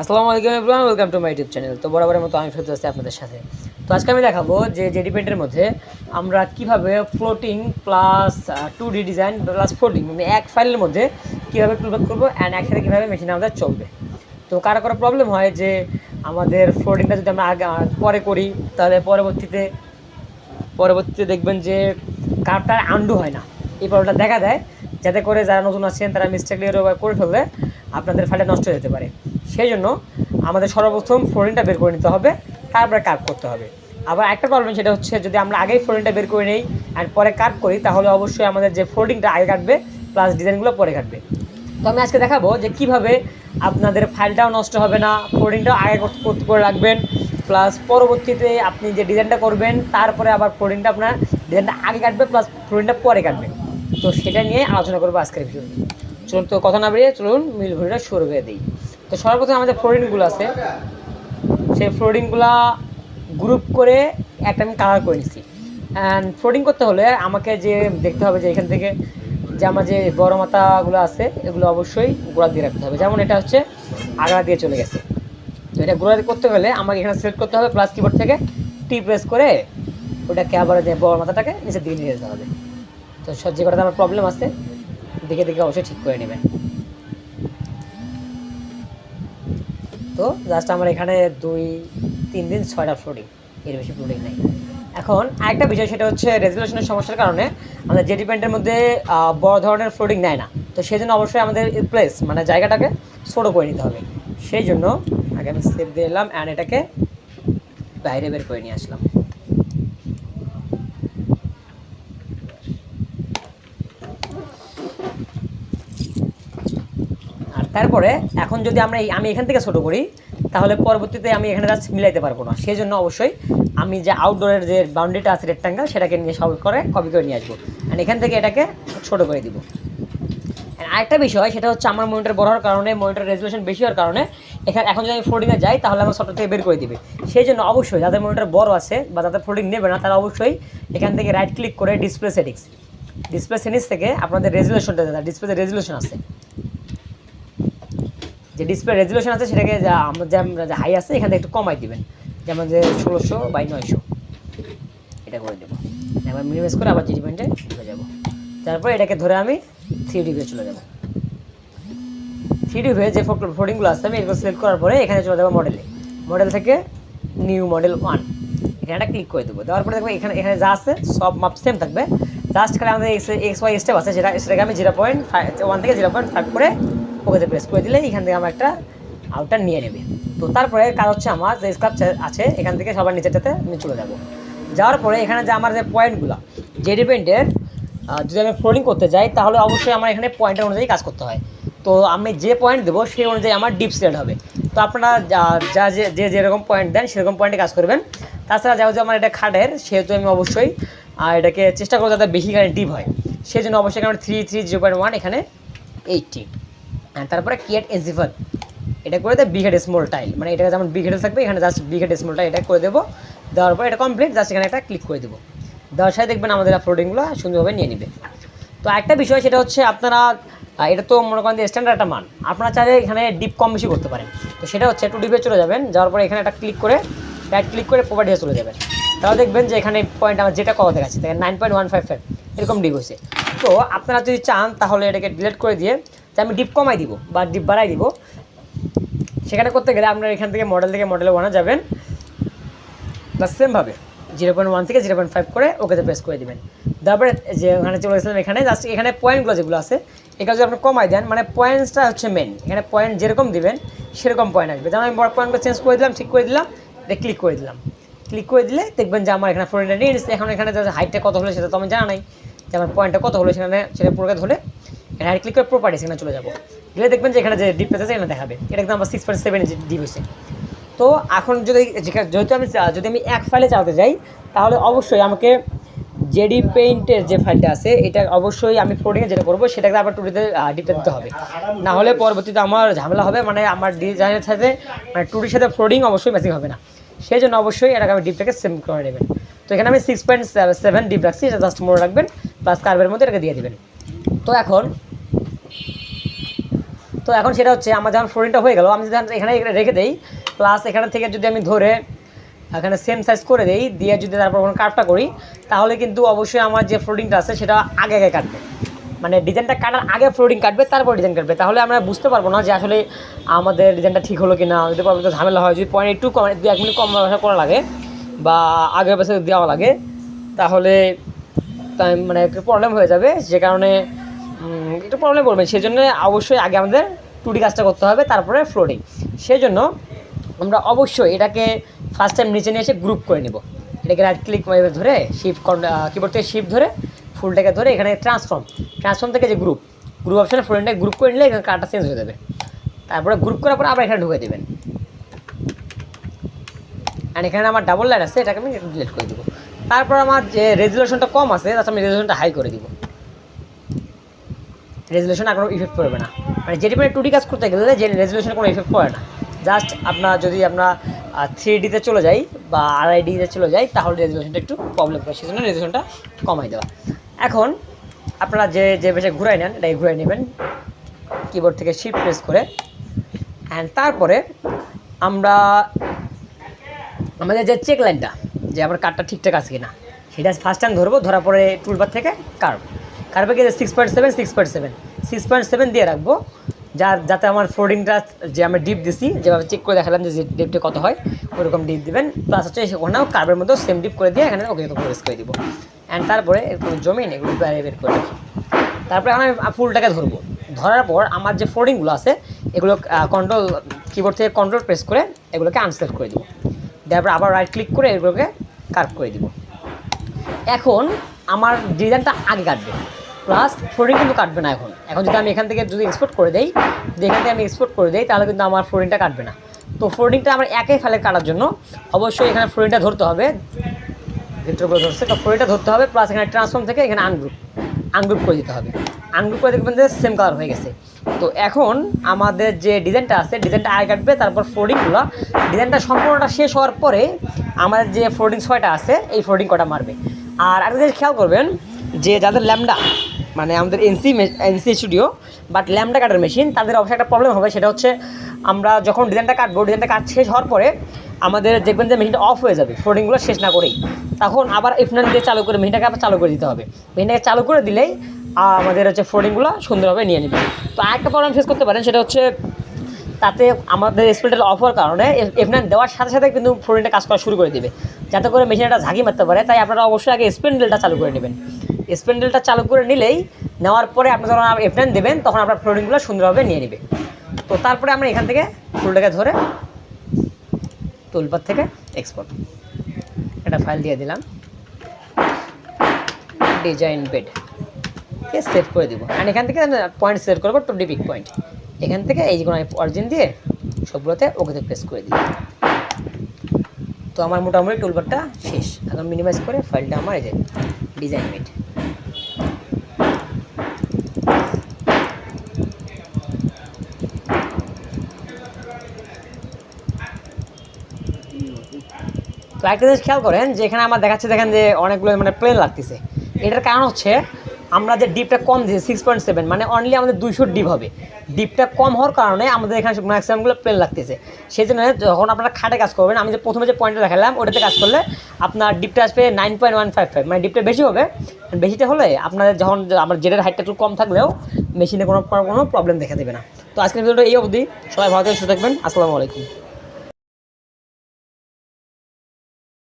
আসসালামু আলাইকুম everyone welcome to my YouTube channel তো বরাবরের মতো আমি ফেরত আসছি আপনাদের সাথে। তো আজকে আমি দেখাবো যে জেডি পেন্টের মধ্যে আমরা কীভাবে floating plus two D design plus floating মানে এক ফাইলের মধ্যে কীভাবে প্রিপেয়ার করব অ্যান্ড একসাথে কীভাবে মেশিনে আমাদের চলবে। তো কারও কারও প্রবলেম হয় যে আমাদের ফ্লোটিংটা যদি আমরা আগে পরে করি, তাহলে পরবর্তীতে পরবর্তীতে দেখবেন যে কার্ডটা আন্ডু হয় না। এই প্রবলেমটা দেখা দেয়, যাতে করে যারা নতুন আছেন, তারা মিস্টেকলি করে ফেললে আপনাদের ফাইলটা নষ্ট হয়ে যেতে পারে। সেই জন্য আমাদের সর্বপ্রথম ফ্লোরিনটা বের করে নিতে হবে, তারপরে কার্ভ করতে হবে। আবার একটা প্রবলেম সেটা হচ্ছে যদি আমরা আগেই ফ্লোরিনটা বের করে নিই আর পরে কার্ভ করি, তাহলে অবশ্যই আমাদের যে ফ্লোরিংটা আগে কাটবে প্লাস ডিজাইনগুলো পরে কাটবে। তো আমি আজকে দেখাবো যে কীভাবে আপনাদের ফাইলটাও নষ্ট হবে না ফ্লোরিংটাও আগে করতে- করে রাখবেন প্লাস পরবর্তীতে আপনি যে ডিজাইনটা করবেন, তারপরে আবার ফ্লোরিংটা আপনার ডিজাইনটা আগে কাটবে প্লাস ফ্লোরিংটা পরে কাটবে। তো সেটা নিয়ে আলোচনা করব আজকের ভিডিও চলুন তো কথা না বেরিয়ে চলুন মিল ভিডিওটা শুরু করে দিই। তো সর্বপ্রথম আমাদের ফ্লোরিংগুলো আছে। সেই ফ্লোরিংগুলা গ্রুপ করে একটা আমি কালার করে নিছি। অ্যান্ড ফ্লোরিং করতে হলে আমাকে যে দেখতে হবে যে এখান থেকে যে আমার যে বড় মাথাগুলো আছে, এগুলো অবশ্যই গোড়া দিয়ে রাখতে হবে। যেমন এটা হচ্ছে আগড়া দিয়ে চলে গেছে। তো এটা গোড়া দিয়ে করতে হলে আমাকে এখানে সিলেক্ট করতে হবে প্লাস কিবোর্ড থেকে টি প্রেস করে ওটাকে আবার যে বড় মাথাটাকে নিচের দিকে নিয়ে যেতে হবে। তো সব যে আমার প্রবলেম আছে, দেখে দেখে অবশ্যই ঠিক করে নেবেন তো জাস্ট আমার এখানে দুই, তিন দিন ছয়টা ফ্লোডিং এর বেশি ফ্লোডিং নেই। এখন একটা বিষয় সেটা হচ্ছে রেজুলেশনের সমস্যার কারণে আমাদের জেটি প্যান্টের মধ্যে বড় ধরনের ফ্লোডিং নেয় না। তো সেই জন্য অবশ্যই আমাদের প্লেস মানে জায়গাটাকে ছোটো করে নিতে হবে। সেই জন্য আগে আমি সেপ দিয়ে এলাম অ্যান্ড এটাকে বাইরে বের করে নিয়ে আসলাম আর তারপরে এখন যদি আমরা এই- আমি এখান থেকে ছোটো করি, তাহলে পরবর্তীতে আমি এখানে জাস্ট মিলাইতে পারব না। সেই জন্য অবশ্যই আমি যে আউটডোরের যে বাউন্ডারিটা আছে রেক্টাঙ্গেল সেটাকে নিয়ে সব করে কপি করে নিয়ে আসব। আর এখান থেকে এটাকে ছোটো করে দিব। আরেকটা বিষয়, সেটা হচ্ছে আমার মনিটর বড় হওয়ার কারণে মনিটর রেজুলেশন বেশি হওয়ার কারণে এখানে এখন যদি আমি ফোল্ডিংয়ে যাই, তাহলে আমার সফটওয়্যার থেকে বের করে দিবে। সেই জন্য অবশ্যই যাদের মনিটর বড় আছে বা যাদের ফোল্ডিং নেবে না, তারা অবশ্যই এখান থেকে রাইট ক্লিক করে ডিসপ্লে সেটিংস ডিসপ্লে সেটিংস থেকে আপনাদের রেজুলেশনটা ডিসপ্লেতে রেজুলেশন আছে। যে ডিসপ্লে রেজুলেশন আছে, সেটাকে যা আমরা যে হাই আছে, এখান থেকে একটু কমাই দিবেন। যেমন যে ষোলোশো বাই নয়শো। এটা করে দেবো। এবার মিনিমাইজ করে আবার জিডি পয়েন্টে চলে যাব। তারপর এটাকে ধরে আমি থ্রি ডিভিতে চলে যাব। থ্রি ডিভে যে ফোল্ডিংগুলো আছে, আমি এগুলো সিলেক্ট করার পরে এখানে চলে যাব মডেলে মডেল থেকে নিউ মডেল ওয়ান এখানে একটা ক্লিক করে দেবো। দেওয়ার পরে দেখব এখানে এখানে যা আছে, সব মাপ সেম থাকবে। জাস্ট খালি আমাদের এক্স এক্স ওয়াই স্টেপ আছে, যেটা সেটাকে আমি জিরো পয়েন্ট ফাইভ ওয়ান থেকে জিরো পয়েন্ট ফাইভ করে ওকেতে প্রেস করে দিলে এখান থেকে আমার একটা আউটার নিয়ে নেবে। তো তারপরে কাজ হচ্ছে আমার, যে স্কাপ আছে, এখান থেকে সবার নিচেটাতে আমি চলে যাব। যাওয়ার পরে এখানে যে আমার যে পয়েন্টগুলো যে ডিপেন্ডের যদি আমি ফ্লোরিং করতে যাই, তাহলে অবশ্যই আমার এখানে পয়েন্টের অনুযায়ী কাজ করতে হয়। তো আমি যে পয়েন্ট দেবো, সেই অনুযায়ী আমার ডিপ সিলেট হবে। তো আপনারা যা- যা যেরকম পয়েন্ট দেন, সেরকম পয়েন্টে কাজ করবেন। তাছাড়া যেহেতু আমার এটা খাটের, সেহেতু আমি অবশ্যই এটাকে চেষ্টা করব যাতে বেশি এখানে ডিপ হয়। সেই জন্য অবশ্যই আমার three three zero point one এখানে এইটটি তারপরে কিয়েট এজিফার এটা করে দেয় বিঘেড স্মল টাইল মানে এটা যেমন বিঘেডে থাকবে, এখানে জাস্ট বিঘেড স্মল টাইল এটা করে দেবো। দেওয়ার পর এটা কমপ্লিট জাস্ট এখানে একটা ক্লিক করে দেবো। দেওয়ার সাথে দেখবেন আমাদের আপলোডিংগুলো সুন্দরভাবে নিয়ে নেবে। তো একটা বিষয়, সেটা হচ্ছে আপনারা এটা তো মনে করেন যে স্ট্যান্ডার্ড একটা মান। আপনারা চাইলে এখানে ডিপ কম বেশি করতে পারেন। তো সেটা হচ্ছে একটু ডিপে চলে যাবেন, যাওয়ার পরে এখানে একটা ক্লিক করে রাইট ক্লিক করে প্রপার্টিতে চলে যাবেন। তাহলে দেখবেন যে এখানে পয়েন্ট আমার যেটা কত দেখাচ্ছে দেখেন nine point one five five এরকম ডিপ হয়েছে। তো আপনারা যদি চান, তাহলে এটাকে ডিলিট করে দিয়ে যে আমি ডিপ কমাই দিব বা ডিপ বাড়াই দিব। সেখানে করতে গেলে আপনার এখান থেকে মডেল থেকে মডেলে ওয়ানে যাবেন। বা সেমভাবে জিরো পয়েন্ট ওয়ান থেকে জিরো পয়েন্ট ফাইভ করে ওকেতে প্রেস করে দেবেন। তারপরে যে ওখানে চলে গেছিলাম এখানে জাস্ট এখানে পয়েন্টগুলো যেগুলো আছে, এগুলো যদি আপনি কমাই দেন মানে পয়েন্টসটা হচ্ছে মেন এখানে পয়েন্ট যেরকম দিবেন, সেরকম পয়েন্ট আসবে। যেমন আমি বড় পয়েন্টগুলো চেঞ্জ করে দিলাম, ঠিক করে দিলাম এটা ক্লিক করে দিলাম। ক্লিক করে দিলে দেখবেন যে আমার এখানে ফোরটা নিয়ে এখন এখানে হাইটটা কত হলো সেটা তো আমি জানা নাই। যে আমার পয়েন্টটা কত হলো সেখানে, সেটা পুরোকে ধরে হাইট ক্লিক করে প্রপার্টি এখানে চলে যাব। গেলে দেখবেন যে এখানে যে ডিপ আছে এখানে দেখাবে, এটা একদম আমার সিক্স পয়েন্ট সেভেন ডিপ হয়েছে। তো এখন যদি যেহেতু আমি যদি আমি এক ফাইলে চালাতে যাই, তাহলে অবশ্যই আমাকে জেডি পেইন্টের যে ফাইলটা আছে, এটা অবশ্যই আমি ফ্লোডিংয়ে যেটা করব, সেটাকে আবার টুডিতে ডিপে দিতে হবে। না হলে পরবর্তীতে আমার ঝামেলা হবে মানে আমার ডিজাইনের সাথে মানে টুডির সাথে ফ্লোডিং অবশ্যই ম্যাচিং হবে না। সেই জন্য অবশ্যই এটাকে আমি ডিপটাকে সেম করে নেবেন। তো এখানে আমি সিক্স পয়েন্ট সেভেন ডিপ রাখছি, এটা জাস্ট মনে রাখবেন প্লাস কার্ভের মধ্যে এটাকে দিয়ে দেবেন। তো এখন তো এখন সেটা হচ্ছে, আমার যখন ফ্লোরিংটা হয়ে গেল, আমি যদি এখানে রেখে দেই প্লাস এখান থেকে যদি আমি ধরে এখানে সেম সাইজ করে দেই, দিয়ে যদি তারপর কোনো কাটটা করি, তাহলে কিন্তু অবশ্যই আমার যে ফ্লোরিংটা আছে, সেটা আগে আগে কাটবে। মানে ডিজাইনটা কাটার আগে ফ্লোরিং কাটবে, তারপর ডিজাইন কাটবে। তাহলে আমরা বুঝতে পারব না যে আসলে আমাদের ডিজাইনটা ঠিক হলো কি না যদি প্রবলেম ঝামেলা হয়, যদি পয়েন্ট একটু কম, দু এক মিনিট কম ব্যবসা করা লাগে, বা আগে পাশে দেওয়া লাগে, তাহলে মানে একটু প্রবলেম হয়ে যাবে। যে কারণে একটু প্রবলেম পড়বে। সেই জন্য অবশ্যই আগে আমাদের টুডি কাজটা করতে হবে, তারপরে ফ্লোরিং সেই জন্য আমরা অবশ্যই এটাকে ফার্স্ট টাইম নিচে নিয়ে এসে গ্রুপ করে নেব। এটাকে রাইট ক্লিক ধরে শিফট কিবোর্ড থেকে শিফট ধরে, ফুলটাকে ধরে এখানে ট্রান্সফর্ম ট্রান্সফর্ম থেকে যে গ্রুপ গ্রুপ অপশানে ফ্লোরিংটাকে গ্রুপ করে নিলে এখানে কার্ডটা চেঞ্জ হয়ে যাবে। তারপরে গ্রুপ করার পর আবার এখানে ঢুকে দেবেন। আর এখানে আমার ডাবল লাইন আছে, এটাকে আমি ডিলিট করে দেবো। তারপর আমার যে রেজুলেশনটা কম আছে তাতে আমি রেজুলেশনটা হাই করে দিব। রেজুলেশন আর কোনো ইফেক্ট পড়বে না। মানে যেটি মানে টুডি কাজ করতে গেলে যে রেজুলেশনে কোনো ইফেক্ট পড়ে না। জাস্ট আপনার যদি আমরা থ্রি ডিতে চলে যাই বা আড়াই ডিতে চলে যাই, তাহলে রেজুলেশনটা একটু প্রবলেম করে সেজন্য রেজুলেশনটা কমাই দেওয়া। এখন আপনারা যে যে বেশে ঘুরাই নেন এটাকে ঘুরাই নেবেন। কিবোর্ড থেকে শিফট প্রেস করে। অ্যান্ড তারপরে আমরা, আমাদের যে চেক লাইনটা যে আমার কার্ডটা ঠিকঠাক আছে কিনা, সেটা ফার্স্ট টাইম ধরবো, ধরার পরে টুলবার থেকে কার্ভ গিয়ে six point seven six point seven six point seven দিয়ে রাখব। যার যাতে আমার ফোল্ডিংটা যে আমি ডিপ দিছি, যেভাবে চেক করে দেখালাম যে ডিপটা কত হয়, ওরকম ডিপ দিবেন। প্লাস হচ্ছে ওখানেও কার্বের মধ্যেও সেম ডিপ করে দিয়ে এখানে ওকে প্রেস করে দিব। অ্যান্ড তারপরে এরকম জমিন এগুলো বের করে রাখি। তারপরে আমি ফুলটাকে ধরবো। ধরার পর আমার যে ফোল্ডিংগুলো আছে, এগুলো কন্ট্রোল কিবোর্ড থেকে কন্ট্রোল প্রেস করে এগুলোকে আনসেলেক্ট করে দিব। তারপর আবার রাইট ক্লিক করে এগুলোকে কার্ভ করে দিব। এখন আমার ডিজাইনটা আগে কাটবে। প্লাস ফ্লোরিং কিন্তু কাটবে না এখন। এখন যদি আমি এখান থেকে যদি এক্সপোর্ট করে দেই, যদি এখান থেকে আমি এক্সপোর্ট করে দিই, তাহলে কিন্তু আমার ফ্লোরিংটা কাটবে না। তো ফ্লোরিংটা আমার একে ফেলে কাটার জন্য অবশ্যই এখানে ফ্লোরিংটা ধরতে হবে। ভিতরে করে ধরছে তো ফ্লোরিংটা ধরতে হবে প্লাস এখানে ট্রান্সফর্ম থেকে এখানে আনগ্রুপ আনগ্রুপ করে দিতে হবে। আনগ্রুপ করে দেখবেন যে সেম কালার হয়ে গেছে। তো এখন আমাদের যে ডিজাইনটা আছে ডিজাইনটা আগে কাটবে, তারপর ফ্লোরিংগুলো ডিজাইনটা সম্পূর্ণটা শেষ হওয়ার পরে আমাদের যে ফ্লোরিং ছয়টা আছে, এই ফ্লোরিং কটা মারবে। আর একটা জিনিস খেয়াল করবেন যে যাদের ল্যামডা মানে আমাদের NC NC studio but Lambda cutter machine তাদের অবশ্যই একটা প্রবলেম হবে, সেটা হচ্ছে আমরা যখন ডিজাইনটা কাটবো ডিজাইনটা কাট শেষ হওয়ার পরে আমাদের দেখবেন যে মেশিনটা অফ হয়ে যাবে ফ্লোরিংগুলো শেষ না করেই। তখন আবার এফনান দিয়ে চালু করে মেশিনটাকে আবার চালু করে দিতে হবে। মেশিনটাকে চালু করে দিলেই আমাদের হচ্ছে ফ্লোরিংগুলো সুন্দরভাবে নিয়ে নেবে। তো আরেকটা প্রবলেম ফেস করতে পারেন, সেটা হচ্ছে তাতে আমাদের স্প্রেডার অফ হওয়ার কারণে এফনান দেওয়ার সাথে সাথে কিন্তু ফ্লোরিংটা কাজ করা শুরু করে দিবে। যাতে করে মেশিনটা ঝাঁকি মারতে পারে, তাই আপনারা অবশ্যই আগে স্পেন্ডেলটা চালু করে নেবেন। স্পেন্ডেলটা চালু করে নিলেই নেওয়ার পরে আপনি যখন এফনান দেবেন, তখন আপনার ফ্লোরিংগুলো সুন্দরভাবে নিয়ে নেবে। তো তারপরে আমরা এখান থেকে ফুলটাকে ধরে টুলপার থেকে এক্সপোর্ট একটা ফাইল দিয়ে দিলাম। ডিজাইন বেড কে সেভ করে দিব। অ্যান্ড এখান থেকে পয়েন্ট সেভ করব টোয়েন্টি পিক পয়েন্ট এখান থেকে এই যে কোনো অরিজিন দিয়ে সবগুলোতে ওকেতে প্রেস করে দিই তো আমার মোটামুটি টুলবারটা শেষ। এখন মিনিমাইজ করে ফাইলটা আমার এই যে ডিজাইন মেড তো একটা জিনিস খেয়াল করেন যে এখানে আমার দেখাচ্ছে দেখেন যে অনেকগুলো মানে প্লেন লাগতেছে। এটার কারণ হচ্ছে আমরা যে ডিপটা কম দিয়েছি সিক্স পয়েন্ট সেভেন মানে অনলি আমাদের দুইশো ডিপ হবে। ডিপটা কম হওয়ার কারণে আমাদের এখানে ম্যাক্সিমামগুলো প্লেন লাগতেছে। সেই জন্য যখন আপনারা খাটে কাজ করবেন, আমি যে প্রথমে যে পয়েন্টটা দেখালাম, ওটাতে কাজ করলে আপনার ডিপটা আসবে nine point one five five মানে ডিপটা বেশি হবে। বেশিটা হলে আপনাদের যখন আমার জেডের হাইটটা একটু কম থাকলেও মেশিনে কোনো কোনো প্রবলেম দেখা দেবে না। তো আজকের ভিডিওটা এই অবধি। সবাই ভালো থাকবেন, সুস্থ থাকবেন। আসসালামু আলাইকুম।